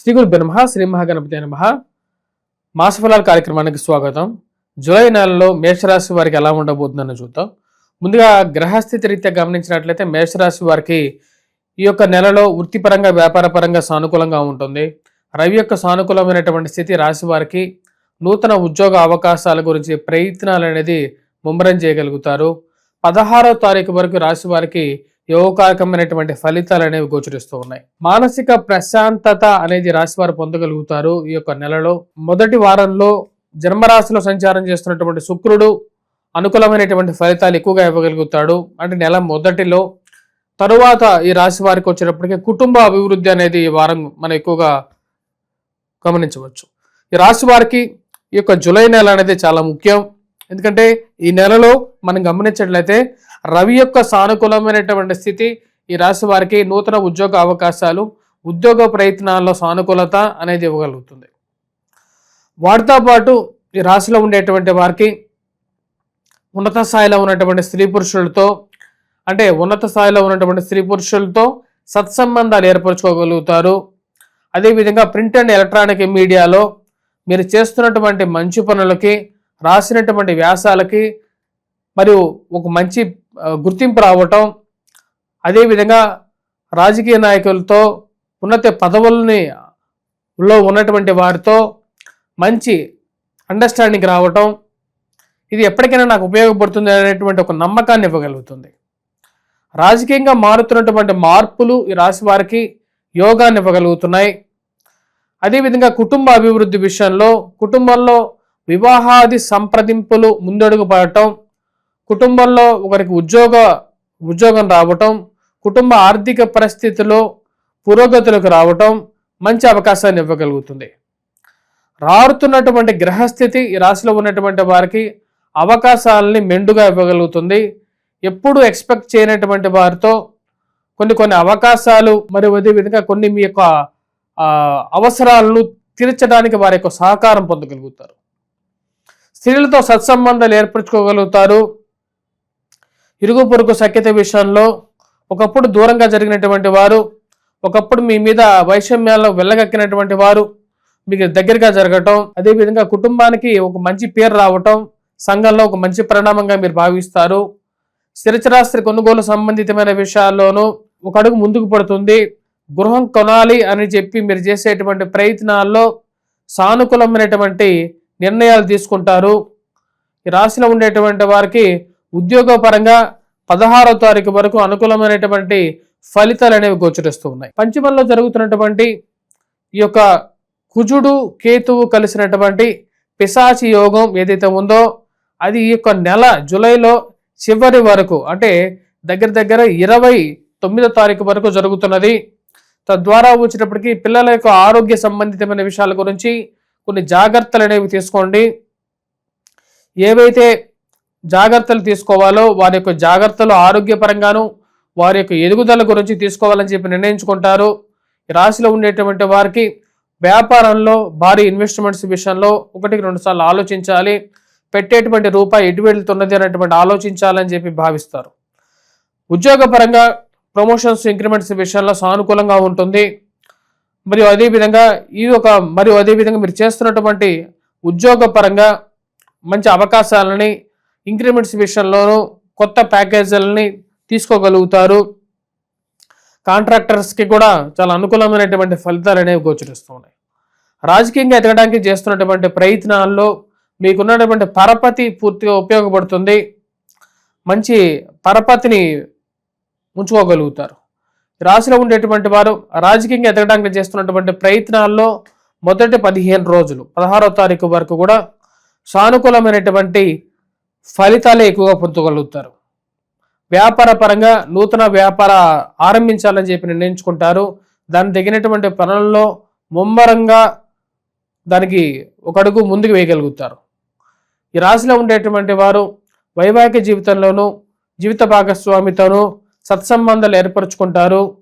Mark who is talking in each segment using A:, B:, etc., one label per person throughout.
A: శ్రీ గురు బ్రహ్మ శ్రీ మహాగణపతి నమ. మాసఫలాల కార్యక్రమానికి స్వాగతం. జూలై నెలలో మేషరాశి వారికి ఎలా ఉండబోతుందని చూద్దాం. ముందుగా గ్రహస్థితి రీత్యా గమనించినట్లయితే మేషరాశి వారికి ఈ యొక్క నెలలో వృత్తిపరంగా వ్యాపారపరంగా సానుకూలంగా ఉంటుంది. రవి యొక్క సానుకూలమైనటువంటి స్థితి రాశి వారికి నూతన ఉద్యోగ అవకాశాల గురించి ప్రయత్నాలు అనేది ముమ్మరం చేయగలుగుతారు. పదహారో తారీఖు వరకు రాశి వారికి యోగకారకమైనటువంటి ఫలితాలు అనేవి గోచరిస్తూ ఉన్నాయి. మానసిక ప్రశాంతత అనేది రాశి వారు పొందగలుగుతారు ఈ యొక్క నెలలో. మొదటి వారంలో జన్మరాశిలో సంచారం చేస్తున్నటువంటి శుక్రుడు అనుకూలమైనటువంటి ఫలితాలు ఎక్కువగా ఇవ్వగలుగుతాడు. అంటే నెల మొదటిలో తరువాత ఈ రాశి వారికి వచ్చేటప్పటికి కుటుంబ అభివృద్ధి అనేది ఈ వారం మనం ఎక్కువగా గమనించవచ్చు. ఈ రాశి వారికి ఈ యొక్క జూలై నెల అనేది చాలా ముఖ్యం. ఎందుకంటే ఈ నెలలో మనం గమనించినట్లయితే రవి యొక్క సానుకూలమైనటువంటి స్థితి ఈ రాశి వారికి నూతన ఉద్యోగ అవకాశాలు ఉద్యోగ ప్రయత్నాల్లో సానుకూలత అనేది ఇవ్వగలుగుతుంది. వాటితో పాటు ఈ రాశిలో ఉండేటువంటి వారికి ఉన్నత స్థాయిలో ఉన్నటువంటి స్త్రీ పురుషులతో అంటే ఉన్నత స్థాయిలో ఉన్నటువంటి స్త్రీ పురుషులతో సత్సంబంధాలు ఏర్పరచుకోగలుగుతారు. అదేవిధంగా ప్రింట్ అండ్ ఎలక్ట్రానిక్ మీడియాలో మీరు చేస్తున్నటువంటి మంచి పనులకి రాసినటువంటి వ్యాసాలకి మరియు ఒక మంచి గుర్తింపు రావటం అదేవిధంగా రాజకీయ నాయకులతో ఉన్నత పదవుల్ని లో ఉన్నటువంటి వారితో మంచి అండర్స్టాండింగ్ రావటం ఇది ఎప్పటికైనా నాకు ఉపయోగపడుతుంది అనేటువంటి ఒక నమ్మకాన్ని ఇవ్వగలుగుతుంది. రాజకీయంగా మారుతున్నటువంటి మార్పులు ఈ రాశి వారికి యోగాన్ని ఇవ్వగలుగుతున్నాయి. అదేవిధంగా కుటుంబ అభివృద్ధి విషయంలో కుటుంబంలో వివాహాది సంప్రదింపులు ముందడుగు పడటం కుటుంబంలో ఒకరికి ఉద్యోగ ఉద్యోగం రావటం కుటుంబ ఆర్థిక పరిస్థితిలో పురోగతులకు రావటం మంచి అవకాశాన్ని ఇవ్వగలుగుతుంది. రారుతున్నటువంటి గ్రహస్థితి ఈ రాశిలో ఉన్నటువంటి వారికి అవకాశాలని మెండుగా ఇవ్వగలుగుతుంది. ఎప్పుడు ఎక్స్పెక్ట్ చేయనటువంటి వారితో కొన్ని కొన్ని అవకాశాలు మరియు అదేవిధంగా కొన్ని మీ యొక్క అవసరాలను తీర్చడానికి వారి యొక్క సహకారం పొందగలుగుతారు. స్త్రీలతో సత్సంబంధాలు ఏర్పరచుకోగలుగుతారు. ఇరుగు పొరుగు సఖ్యత విషయంలో ఒకప్పుడు దూరంగా జరిగినటువంటి వారు ఒకప్పుడు మీ మీద వైషమ్యాల్లో వెళ్ళగక్కినటువంటి వారు మీకు దగ్గరగా జరగటం అదేవిధంగా కుటుంబానికి ఒక మంచి పేరు రావటం సంఘంలో ఒక మంచి పరిణామంగా మీరు భావిస్తారు. స్థిరచరాస్త్రి కొనుగోలు సంబంధితమైన విషయాల్లోనూ ఒక అడుగు ముందుకు పడుతుంది. గృహం కొనాలి అని చెప్పి మీరు చేసేటువంటి ప్రయత్నాల్లో సానుకూలమైనటువంటి నిర్ణయాలు తీసుకుంటారు. ఈ రాశిలో ఉండేటువంటి వారికి ఉద్యోగపరంగా పదహారో తారీఖు వరకు అనుకూలమైనటువంటి ఫలితాలు అనేవి గోచరిస్తూ ఉన్నాయి. పంచమంలో జరుగుతున్నటువంటి ఈ యొక్క కుజుడు కేతువు కలిసినటువంటి పిశాచి యోగం ఏదైతే ఉందో అది ఈ యొక్క నెల జూలైలో చివరి వరకు అంటే దగ్గర దగ్గర ఇరవై తొమ్మిదో తారీఖు వరకు జరుగుతున్నది. తద్వారా వచ్చినప్పటికీ పిల్లల యొక్క ఆరోగ్య సంబంధితమైన విషయాల గురించి కొన్ని జాగ్రత్తలు అనేవి తీసుకోండి. ఏవైతే జాగ్రత్తలు తీసుకోవాలో వారి యొక్క జాగ్రత్తలు ఆరోగ్యపరంగాను వారి యొక్క ఎదుగుదల గురించి తీసుకోవాలని చెప్పి నిర్ణయించుకుంటారు. ఈ రాశిలో ఉండేటువంటి వారికి వ్యాపారంలో భారీ ఇన్వెస్ట్మెంట్స్ విషయంలో ఒకటికి రెండు సార్లు ఆలోచించాలి. పెట్టేటువంటి రూపాయి ఎటు వెళ్తున్నది అనేటువంటి ఆలోచించాలని చెప్పి భావిస్తారు. ఉద్యోగపరంగా ప్రమోషన్స్ ఇంక్రిమెంట్స్ విషయంలో సానుకూలంగా ఉంటుంది. మరియు అదేవిధంగా ఈ ఒక మరియు అదేవిధంగా మీరు చేస్తున్నటువంటి ఉద్యోగపరంగా మంచి అవకాశాలని ఇంక్రిమెంట్స్ విషయంలోనూ కొత్త ప్యాకేజీలని తీసుకోగలుగుతారు. కాంట్రాక్టర్స్కి కూడా చాలా అనుకూలమైనటువంటి ఫలితాలు అనేవి గోచరిస్తూ ఉన్నాయి. రాజకీయంగా ఎదగడానికి చేస్తున్నటువంటి ప్రయత్నాల్లో మీకున్నటువంటి పరపతి పూర్తిగా ఉపయోగపడుతుంది. మంచి పరపతిని ఉంచుకోగలుగుతారు. రాశిలో ఉండేటువంటి వారు రాజకీయంగా ఎదగడానికి చేస్తున్నటువంటి ప్రయత్నాల్లో మొదటి పదిహేను రోజులు పదహారో తారీఖు వరకు కూడా సానుకూలమైనటువంటి ఫలితాలే ఎక్కువగా పొందగలుగుతారు వ్యాపార పరంగా నూతన వ్యాపార ఆరంభించాలని చెప్పి నిర్ణయించుకుంటారు. దానికి తగినటువంటి పనుల్లో ముమ్మరంగా దానికి ఒక అడుగు ముందుకు వేయగలుగుతారు. ఈ రాశిలో ఉండేటువంటి వారు వైవాహిక జీవితంలోనూ జీవిత భాగస్వామితోనూ సత్సంబంధాలు ఏర్పరచుకుంటారు.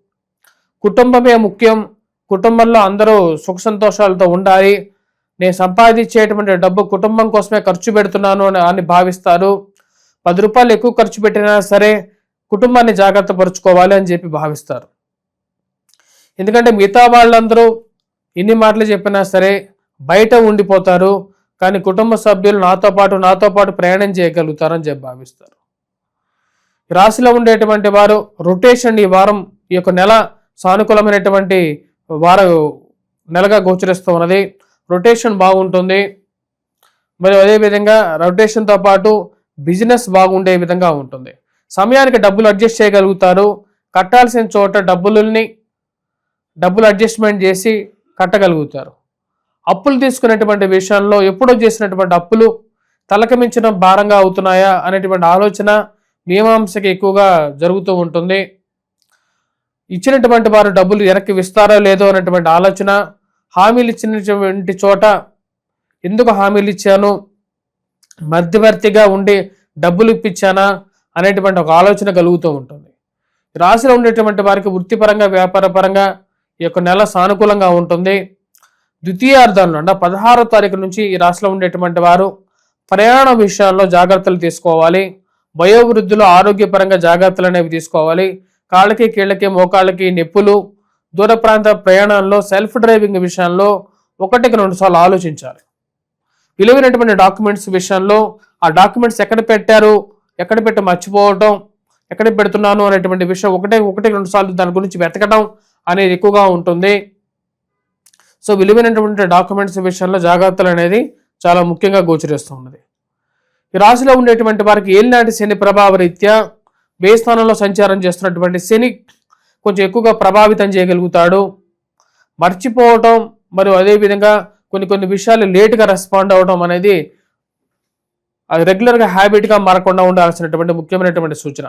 A: కుటుంబమే ముఖ్యం. కుటుంబంలో అందరూ సుఖ సంతోషాలతో ఉండాలి. నేను సంపాదించేటువంటి డబ్బు కుటుంబం కోసమే ఖర్చు పెడుతున్నాను అని భావిస్తారు. పది రూపాయలు ఎక్కువ ఖర్చు పెట్టినా సరే కుటుంబాన్ని జాగ్రత్త పరుచుకోవాలి అని చెప్పి భావిస్తారు. ఎందుకంటే మిగతా వాళ్ళందరూ ఇన్ని మాటలు చెప్పినా సరే బయట ఉండిపోతారు. కానీ కుటుంబ సభ్యులు నాతో పాటు నాతో పాటు ప్రయాణం చేయగలుగుతారని చెప్పి భావిస్తారు. రాశిలో ఉండేటువంటి వారు రొటేషన్ ఈ వారం ఈ యొక్క నెల సానుకూలమైనటువంటి వార నెలగా గోచరిస్తూ ఉన్నది. రొటేషన్ బాగుంటుంది. మరి అదేవిధంగా రొటేషన్తో పాటు బిజినెస్ బాగుండే విధంగా ఉంటుంది. సమయానికి డబ్బులు అడ్జస్ట్ చేయగలుగుతారు. కట్టాల్సిన చోట డబ్బులని డబ్బులు అడ్జస్ట్మెంట్ చేసి కట్టగలుగుతారు. అప్పులు తీసుకునేటువంటి విషయంలో ఎప్పుడో చేసినటువంటి అప్పులు తలకమించడం మించిన భారంగా అవుతున్నాయా అనేటువంటి ఆలోచన మీమాంసకి ఎక్కువగా జరుగుతూ ఉంటుంది. ఇచ్చినటువంటి వారు డబ్బులు వెనక్కి ఇస్తారో లేదో అనేటువంటి ఆలోచన హామీలు ఇచ్చినటువంటి చోట ఎందుకు హామీలు ఇచ్చాను మధ్యవర్తిగా ఉండి డబ్బులు ఇప్పించానా? అనేటువంటి ఒక ఆలోచన కలుగుతూ ఉంటుంది. రాశిలో ఉండేటువంటి వారికి వృత్తిపరంగా వ్యాపారపరంగా ఈ యొక్క నెల సానుకూలంగా ఉంటుంది. ద్వితీయార్థంలో అంటే పదహారో తారీఖు నుంచి ఈ రాశిలో ఉండేటువంటి వారు ప్రయాణ విషయాల్లో జాగ్రత్తలు తీసుకోవాలి. వయోవృద్ధులు ఆరోగ్యపరంగా జాగ్రత్తలు అనేవి తీసుకోవాలి. కాళ్ళకి కీళ్ళకి మోకాళ్ళకి నొప్పులు దూర ప్రాంత ప్రయాణాల్లో సెల్ఫ్ డ్రైవింగ్ విషయంలో ఒకటికి రెండు సార్లు ఆలోచించాలి. విలువైనటువంటి డాక్యుమెంట్స్ విషయంలో ఆ డాక్యుమెంట్స్ ఎక్కడ పెట్టారు ఎక్కడ పెట్టి మర్చిపోవటం ఎక్కడ పెడుతున్నాను అనేటువంటి విషయం ఒకటే ఒకటి రెండు సార్లు దాని గురించి వెతకడం అనేది ఎక్కువగా ఉంటుంది. సో విలువైనటువంటి డాక్యుమెంట్స్ విషయంలో జాగ్రత్తలు అనేది చాలా ముఖ్యంగా గోచరిస్తున్నది ఈ రాశిలో ఉండేటువంటి వారికి ఏలినాటి శని ప్రభావ రీత్యా వే స్థానంలో సంచారం చేస్తున్నటువంటి శని కొంచెం ఎక్కువగా ప్రభావితం చేయగలుగుతాడు. మర్చిపోవటం మరియు అదేవిధంగా కొన్ని కొన్ని విషయాలు లేటుగా రెస్పాండ్ అవ్వడం అనేది అది రెగ్యులర్గా హ్యాబిట్గా మారకుండా ఉండాల్సినటువంటి ముఖ్యమైనటువంటి సూచన.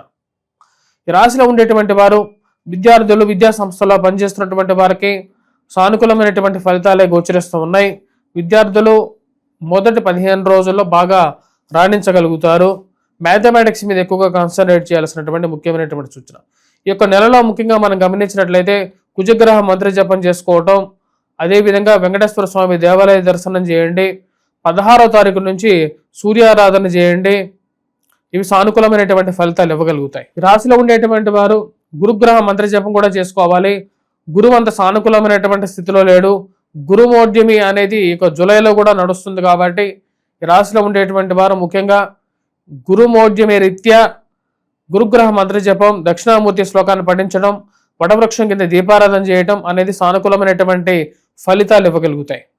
A: ఈ రాశిలో ఉండేటువంటి వారు విద్యార్థులు విద్యా సంస్థల్లో పనిచేస్తున్నటువంటి వారికి సానుకూలమైనటువంటి ఫలితాలే గోచరిస్తూ ఉన్నాయి. విద్యార్థులు మొదటి పదిహేను రోజుల్లో బాగా రాణించగలుగుతారు. మ్యాథమెటిక్స్ మీద ఎక్కువగా కాన్సన్ట్రేట్ చేయాల్సినటువంటి ముఖ్యమైనటువంటి సూచన. ఈ యొక్క నెలలో ముఖ్యంగా మనం గమనించినట్లయితే కుజగ్రహ మంత్ర జపం చేసుకోవటం అదేవిధంగా వెంకటేశ్వర స్వామి దేవాలయ దర్శనం చేయండి పదహారో తారీఖు నుంచి సూర్యారాధన చేయండి. ఇవి సానుకూలమైనటువంటి ఫలితాలు ఇవ్వగలుగుతాయి. రాశిలో ఉండేటువంటి వారు గురుగ్రహ మంత్ర జపం కూడా చేసుకోవాలి. గురువు అంత సానుకూలమైనటువంటి స్థితిలో లేడు. గురుమోద్యమి అనేది ఇక జూలైలో కూడా నడుస్తుంది కాబట్టి ఈ రాశిలో ఉండేటువంటి వారు ముఖ్యంగా గురుమోద్యమి రీత్యా గురుగ్రహ మంత్ర జపం దక్షిణామూర్తి శ్లోకాన్ని పఠించడం వటవృక్షం కింద దీపారాధన చేయటం అనేది సానుకూలమైనటువంటి ఫలితాలు ఇవ్వగలుగుతాయి.